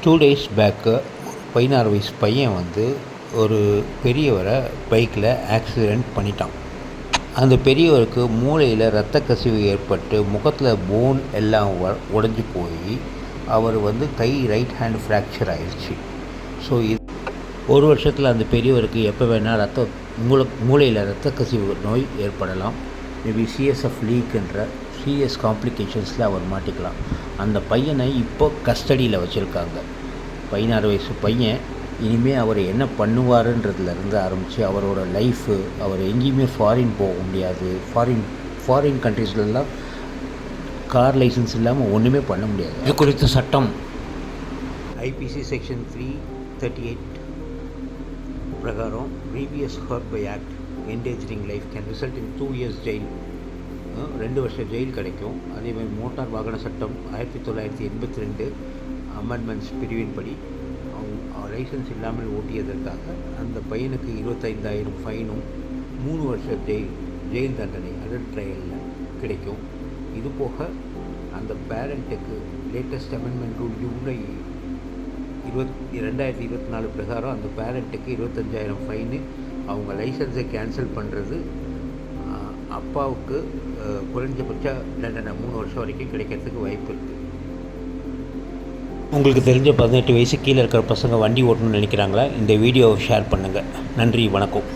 Two days bag பதினாறு வயசு பையன் வந்து ஒரு பெரியவரை பைக்கில் ஆக்சிடெண்ட் பண்ணிட்டான். அந்த பெரியவருக்கு மூளையில் ரத்த கசிவு ஏற்பட்டு முகத்தில் போன் எல்லாம் உடஞ்சி போய் அவர் வந்து கை ரைட் ஹேண்ட் ஃப்ராக்சர் ஆயிடுச்சு ஸோ இது ஒரு வருஷத்தில் அந்த பெரியவருக்கு எப்போ வேணால் ரத்த மூளை மூளையில் ரத்த கசிவு நோய் ஏற்படலாம். மேபி சிஎஸ்எஃப் லீக்ன்ற சீரியஸ் காம்ப்ளிகேஷன்ஸில் அவர் மாட்டிக்கலாம். அந்த பையனை இப்போ கஸ்டடியில் வச்சுருக்காங்க. பதினாறு வயசு பையன் இனிமேல் அவர் என்ன பண்ணுவாருன்றதுலேருந்து ஆரம்பித்து அவரோட லைஃபு அவர் எங்கேயுமே ஃபாரின் போக முடியாது. ஃபாரின் ஃபாரின் கண்ட்ரீஸ்லலாம் கார் லைசன்ஸ் இல்லாமல் ஒன்றுமே பண்ண முடியாது. இது குறித்த சட்டம். I P C section three thirty eight பிரகாரம் previous hurt by by act endangering life can result in two years jail ரெண்டு வருஷம் ஜெயில் கிடைக்கும். அதே மாதிரி மோட்டார் வாகன சட்டம் ஆயிரத்தி தொள்ளாயிரத்தி எண்பத்தி ரெண்டு அமெண்ட்மெண்ட்ஸ் பிரிவின்படி அவங்க லைசன்ஸ் இல்லாமல் ஓட்டியதற்காக அந்த பையனுக்கு இருபத்தைந்தாயிரம் ஃபைனும் மூணு வருஷ ஜெயில் ஜெயில் தண்டனை அது ட்ரையலில் கிடைக்கும். இது போக அந்த பேரண்ட்டுக்கு லேட்டஸ்ட் அமெண்ட்மெண்ட் ரூல் ஜூலை இருபத் ரெண்டாயிரத்தி இருபத்தி நாலு பிரகாரம் அந்த பேரண்ட்டுக்கு இருபத்தஞ்சாயிரம் ஃபைனு அவங்க லைசன்ஸை கேன்சல் பண்ணுறது அப்பாவுக்கு குறைஞ்சபட்சம் குறைஞ்சபட்ச தண்டனை மூணு வருஷம் வரைக்கும் கிடைக்கிறதுக்கு வாய்ப்பு இருக்குது உங்களுக்கு தெரிஞ்ச பதினெட்டு வயசு கீழே இருக்கிற பசங்க வண்டி ஓட்டணும்னு நினைக்கிறாங்களா? இந்த வீடியோவை ஷேர் பண்ணுங்கள் நன்றி வணக்கம்.